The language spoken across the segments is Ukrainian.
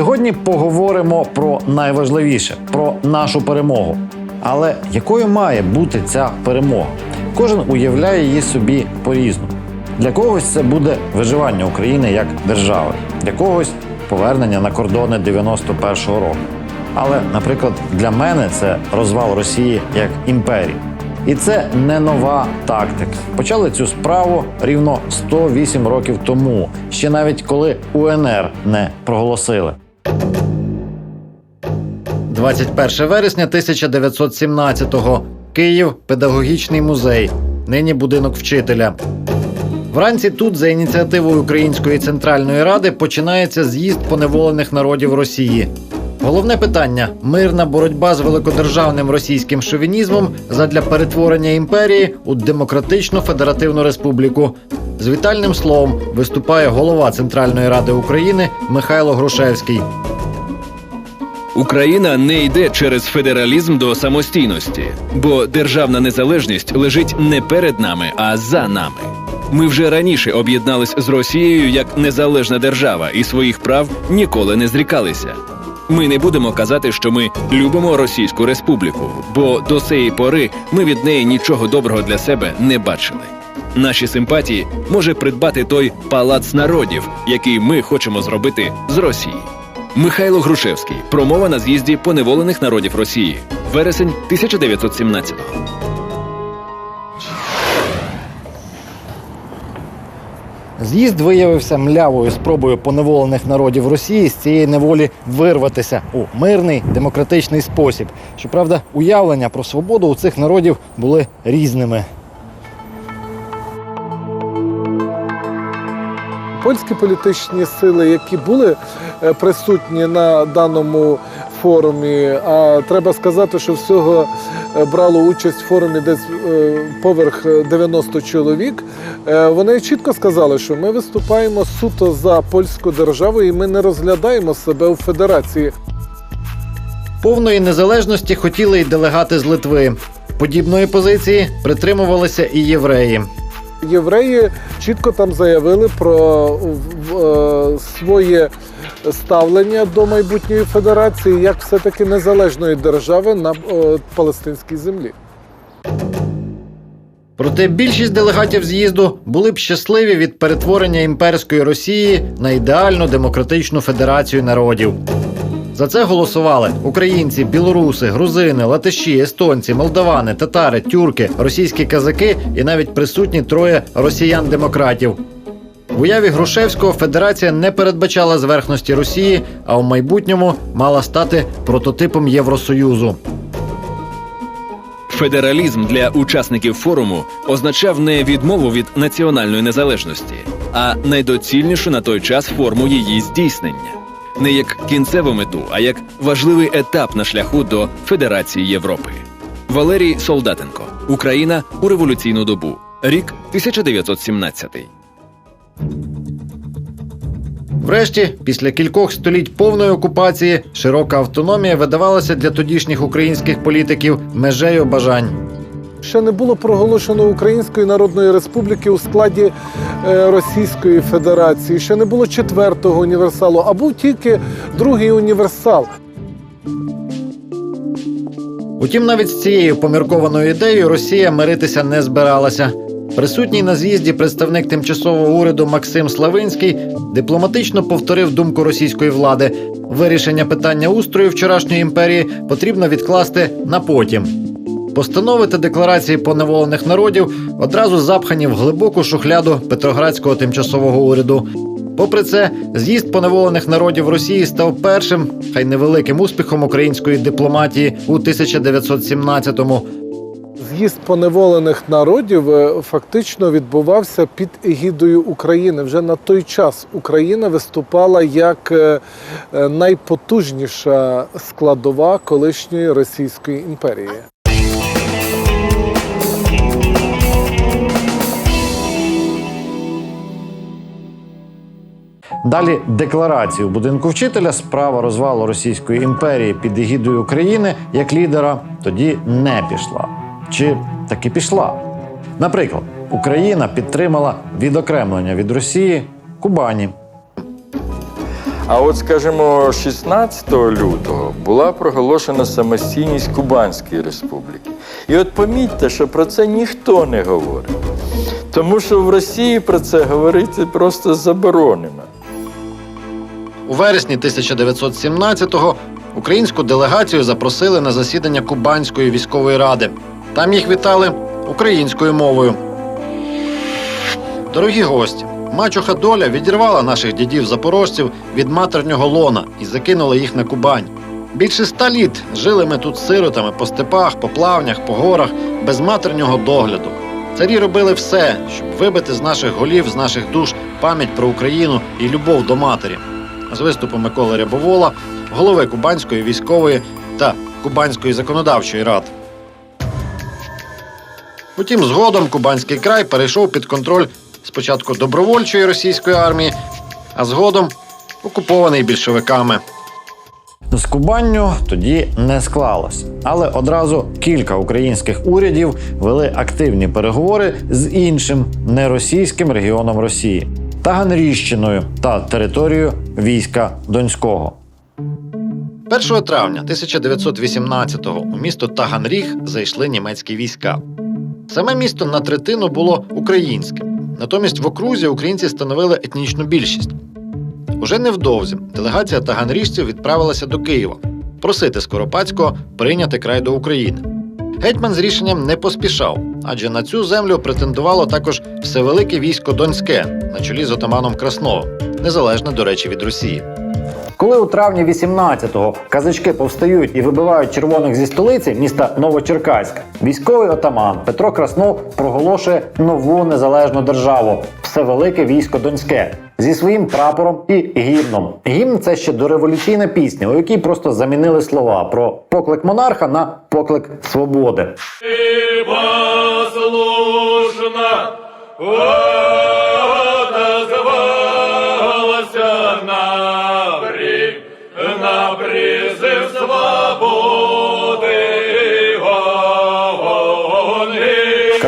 Сьогодні поговоримо про найважливіше про нашу перемогу. Але якою має бути ця перемога? Кожен уявляє її собі по-різному. Для когось це буде виживання України як держави, для когось повернення на кордони 91-го року. Але, наприклад, для мене це розвал Росії як імперії. І це не нова тактика. Почали цю справу рівно 108 років тому, ще навіть коли УНР не проголосили. 21 вересня 1917-го. Київ, педагогічний музей. Нині будинок вчителя. Вранці тут, за ініціативою Української центральної ради, починається з'їзд поневолених народів Росії. Головне питання мирна боротьба з великодержавним російським шовінізмом задля перетворення імперії у демократичну федеративну республіку. З вітальним словом виступає голова Центральної ради України Михайло Грушевський. Україна не йде через федералізм до самостійності, бо державна незалежність лежить не перед нами, а за нами. Ми вже раніше об'єднались з Росією як незалежна держава і своїх прав ніколи не зрікалися. Ми не будемо казати, що ми любимо Російську Республіку, бо до цієї пори ми від неї нічого доброго для себе не бачили. Наші симпатії може придбати той палац народів, який ми хочемо зробити з Росії. Михайло Грушевський. Промова на з'їзді поневолених народів Росії. Вересень 1917-го. З'їзд виявився млявою спробою поневолених народів Росії з цієї неволі вирватися у мирний демократичний спосіб. Щоправда, уявлення про свободу у цих народів були різними. Польські політичні сили, які були е, присутні на даному форумі, а треба сказати, що всього е, брало участь в форумі десь е, поверх 90 чоловік. Вони чітко сказали, що ми виступаємо суто за польську державу, і ми не розглядаємо себе у федерації. Повної незалежності хотіли й делегати з Литви. Подібної позиції притримувалися і євреї. Євреї чітко там заявили про е, своє ставлення до майбутньої федерації як все-таки незалежної держави на е, палестинській землі. Проте більшість делегатів з'їзду були б щасливі від перетворення імперської Росії на ідеальну демократичну федерацію народів. За це голосували українці, білоруси, грузини, латиші, естонці, молдавани, татари, тюрки, російські казаки і навіть присутні троє росіян-демократів. В уяві Грушевського федерація не передбачала зверхності Росії, а в майбутньому мала стати прототипом Євросоюзу. Федералізм для учасників форуму означав не відмову від національної незалежності, а найдоцільнішу на той час форму її здійснення. Не як кінцеву мету, а як важливий етап на шляху до Федерації Європи. Валерій Солдатенко. Україна у революційну добу. Рік 1917. Врешті, після кількох століть повної окупації, широка автономія видавалася для тодішніх українських політиків межею бажань. Ще не було проголошено Української Народної Республіки у складі е, Російської Федерації, ще не було четвертого універсалу, а був тільки другий універсал. Утім, навіть з цією поміркованою ідеєю Росія миритися не збиралася. Присутній на з'їзді представник тимчасового уряду Максим Славинський дипломатично повторив думку російської влади: вирішення питання устрою вчорашньої імперії потрібно відкласти на потім. Постанови та декларації поневолених народів одразу запхані в глибоку шухляду Петроградського тимчасового уряду. Попри це, з'їзд поневолених народів Росії став першим, хай невеликим успіхом української дипломатії у 1917-му. З'їзд поневолених народів е, фактично відбувався під егідою України. Вже на той час Україна виступала як е, е, найпотужніша складова колишньої Російської імперії. Далі декларацію будинку вчителя справа розвалу Російської імперії під егідою України як лідера тоді не пішла. Чи таки пішла? Наприклад, Україна підтримала відокремлення від Росії Кубані. А от, скажімо, 16 лютого була проголошена самостійність Кубанської республіки. І от помітьте, що про це ніхто не говорить. Тому що в Росії про це говорити просто заборонено. У вересні 1917-го українську делегацію запросили на засідання Кубанської військової ради. Там їх вітали українською мовою. Дорогі гості, мачуха доля відірвала наших дідів запорожців від матернього лона і закинула їх на Кубань. Більше ста літ жили ми тут сиротами по степах, по плавнях, по горах, без матернього догляду. Царі робили все, щоб вибити з наших голів, з наших душ пам'ять про Україну і любов до матері. З виступу Миколи Рябовола, голови Кубанської військової та Кубанської законодавчої ради. Утім, згодом Кубанський край перейшов під контроль спочатку добровольчої російської армії, а згодом окупований більшовиками. З Кубанню тоді не склалось, але одразу кілька українських урядів вели активні переговори з іншим неросійським регіоном Росії Таганріщиною та територією війська Донського. 1 травня 1918-го у місто Таганріг зайшли німецькі війська. Саме місто на третину було українським. Натомість в окрузі українці становили етнічну більшість. Уже невдовзі делегація таганріжців відправилася до Києва просити Скоропадського прийняти край до України. Гетьман з рішенням не поспішав, адже на цю землю претендувало також всевелике військо Донське на чолі з отаманом Красновим, незалежне, до речі, від Росії. Коли у травні 18-го казачки повстають і вибивають червоних зі столиці міста Новочеркаськ, військовий отаман Петро Краснов проголошує нову незалежну державу Всевелике військо Донське зі своїм прапором і гімном. Гімн це ще дореволюційна пісня, у якій просто замінили слова про поклик монарха на поклик свободи. послушна отозвалася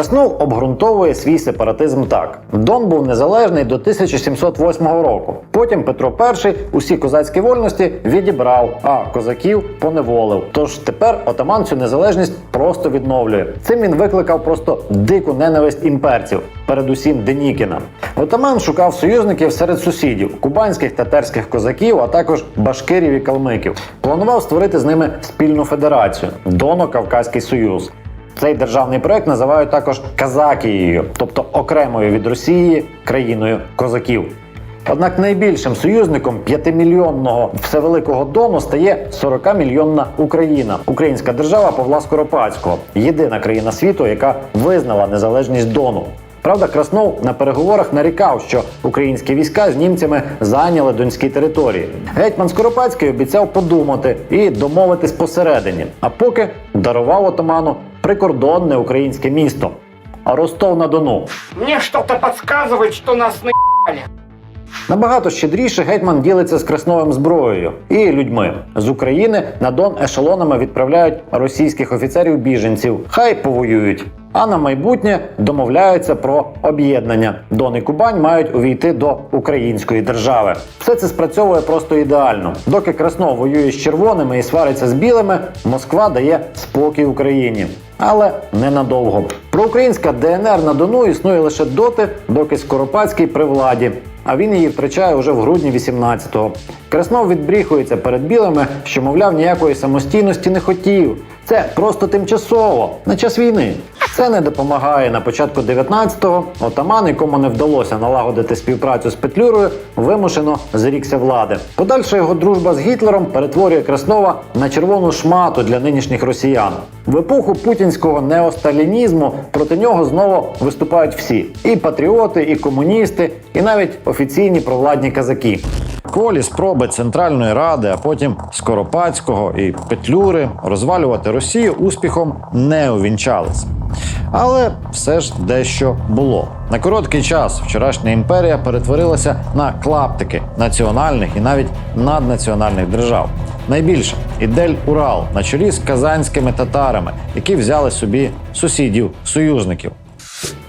Краснов обґрунтовує свій сепаратизм так: Дон був незалежний до 1708 року. Потім Петро І усі козацькі вольності відібрав, а козаків поневолив. Тож тепер отаман цю незалежність просто відновлює. Цим він викликав просто дику ненависть імперців, передусім Денікіна. Отаман шукав союзників серед сусідів кубанських татарських козаків, а також башкирів і калмиків. Планував створити з ними спільну федерацію Доно-Кавказький Союз. Цей державний проект називають також Казакією, тобто окремою від Росії країною козаків. Однак найбільшим союзником п'ятимільйонного всевеликого Дону стає 40-мільйонна Україна, українська держава Павла Скоропадського, єдина країна світу, яка визнала незалежність Дону. Правда, Краснов на переговорах нарікав, що українські війська з німцями зайняли донські території. Гетьман Скоропадський обіцяв подумати і домовитись посередині, а поки дарував отаману прикордонне українське місто Ростов на Дону. Мені щось підказує, що нас на... Набагато щедріше гетьман ділиться з Красновим зброєю і людьми з України на Дон ешелонами відправляють російських офіцерів-біженців. Хай повоюють. А на майбутнє домовляються про об'єднання. Дон і Кубань мають увійти до української держави. Все це спрацьовує просто ідеально. Доки Краснов воює з червоними і свариться з білими, Москва дає спокій Україні. Але ненадовго. Проукраїнська ДНР на Дону існує лише доти, доки Скоропадський при владі. А він її втрачає уже в грудні 18-го. Краснов відбріхується перед білими, що, мовляв, ніякої самостійності не хотів. Це просто тимчасово, на час війни. Це не допомагає на початку 19-го. Отаман, якому не вдалося налагодити співпрацю з Петлюрою, вимушено зрікся влади. Подальша його дружба з Гітлером перетворює Краснова на червону шмату для нинішніх росіян. В епоху путінського неосталінізму проти нього знову виступають всі: і патріоти, і комуністи, і навіть офіційні провладні казаки. Кволі спроби Центральної Ради, а потім Скоропадського і Петлюри розвалювати Росію успіхом не увінчались. Але все ж дещо було. На короткий час вчорашня імперія перетворилася на клаптики національних і навіть наднаціональних держав. Найбільше ідель Урал на чолі з казанськими татарами, які взяли собі сусідів союзників.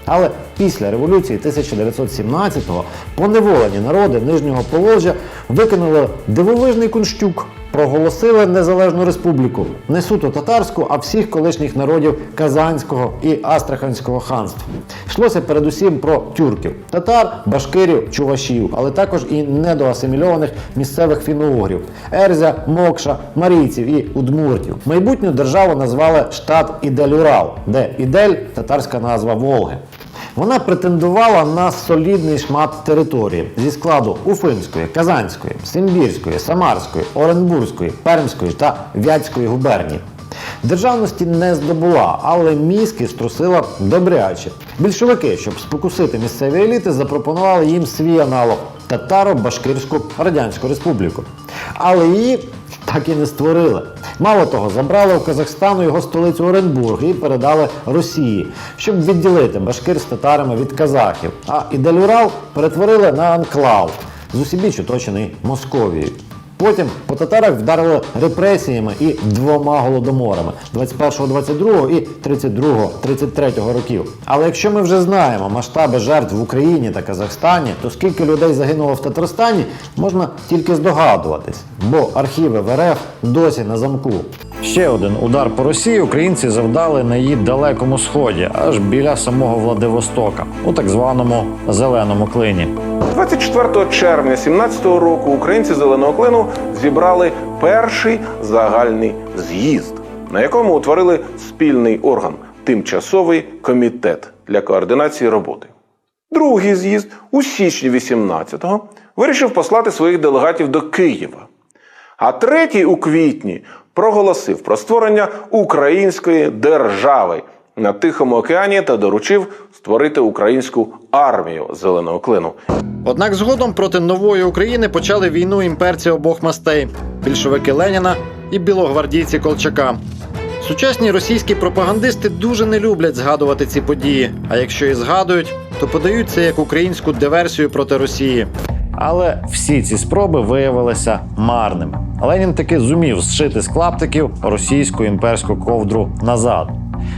Але після революції 1917-го поневолені народи Нижнього Поволжя викинули дивовижний кунштюк. Проголосили незалежну республіку не суто татарську, а всіх колишніх народів Казанського і Астраханського ханств. Йшлося передусім про тюрків, татар, башкирів, чувашів, але також і недоасимільованих місцевих фіно-угрів – Ерзя, Мокша, Марійців і Удмуртів. Майбутню державу назвали штат Ідель-Урал, де Ідель татарська назва Волги. Вона претендувала на солідний шмат території зі складу Уфимської, Казанської, Симбірської, Самарської, Оренбурзької, Пермської та Вятської губернії. Державності не здобула, але мізки струсила добряче. Більшовики, щоб спокусити місцеві еліти, запропонували їм свій аналог Татаро-Башкирську Радянську Республіку. Але її так і не створили. Мало того, забрали у Казахстану його столицю Оренбург і передали Росії, щоб відділити Башкир з татарами від казахів. А Ідель-Урал перетворили на анклав з усібіч оточений Московією. Потім по татарах вдарило репресіями і двома голодоморами 21-го, 22-го і 32-го, 33-го років. Але якщо ми вже знаємо масштаби жертв в Україні та Казахстані, то скільки людей загинуло в Татарстані, можна тільки здогадуватись, бо архіви в РФ досі на замку. Ще один удар по Росії українці завдали на її далекому сході, аж біля самого Владивостока, у так званому зеленому клині. 24 червня 17-го року українці зеленого клину зібрали перший загальний з'їзд, на якому утворили спільний орган тимчасовий комітет для координації роботи. Другий з'їзд у січні 18-го вирішив послати своїх делегатів до Києва. А третій у квітні проголосив про створення української держави на Тихому океані та доручив створити українську армію зеленого клину. Однак згодом проти нової України почали війну імперці обох мастей більшовики Леніна і білогвардійці Колчака. Сучасні російські пропагандисти дуже не люблять згадувати ці події. А якщо і згадують, то подають це як українську диверсію проти Росії. Але всі ці спроби виявилися марними. Ленін таки зумів зшити з клаптиків російську імперську ковдру назад,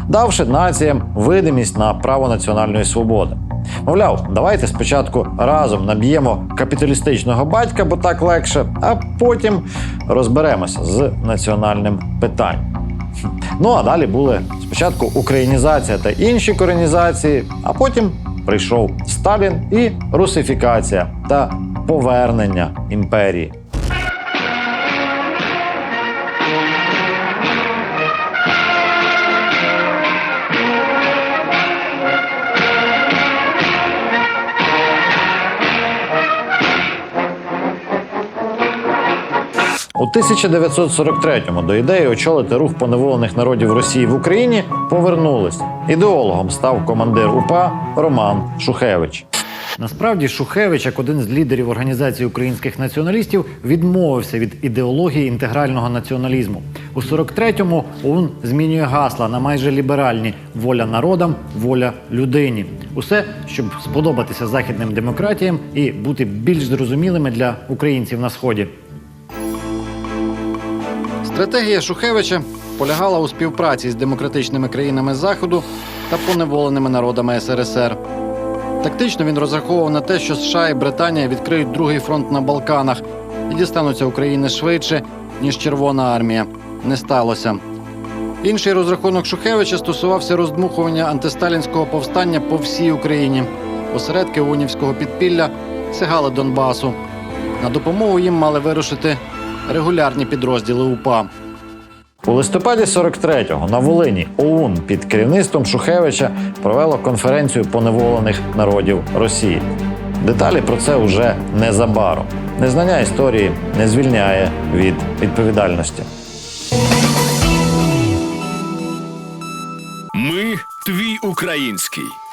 давши націям видимість на право національної свободи. Мовляв, давайте спочатку разом наб'ємо капіталістичного батька, бо так легше, а потім розберемося з національним питанням. Ну а далі були спочатку українізація та інші коренізації, а потім прийшов Сталін і русифікація та повернення імперії. У 1943-му до ідеї очолити рух поневолених народів Росії в Україні повернулись. Ідеологом став командир УПА Роман Шухевич. Насправді Шухевич, як один з лідерів організації українських націоналістів, відмовився від ідеології інтегрального націоналізму. У 43-му ОУН змінює гасла на майже ліберальні воля народам, воля людині. Усе, щоб сподобатися західним демократіям і бути більш зрозумілими для українців на сході. Стратегія Шухевича полягала у співпраці з демократичними країнами Заходу та поневоленими народами СРСР. Тактично він розраховував на те, що США і Британія відкриють другий фронт на Балканах і дістануться України швидше, ніж Червона армія. Не сталося. Інший розрахунок Шухевича стосувався роздмухування антисталінського повстання по всій Україні. Осередки унівського підпілля сягали Донбасу. На допомогу їм мали вирушити регулярні підрозділи УПА. У листопаді 43-го на Волині ОУН під керівництвом Шухевича провело конференцію поневолених народів Росії. Деталі про це вже незабаром. Незнання історії не звільняє від відповідальності. Ми твій український.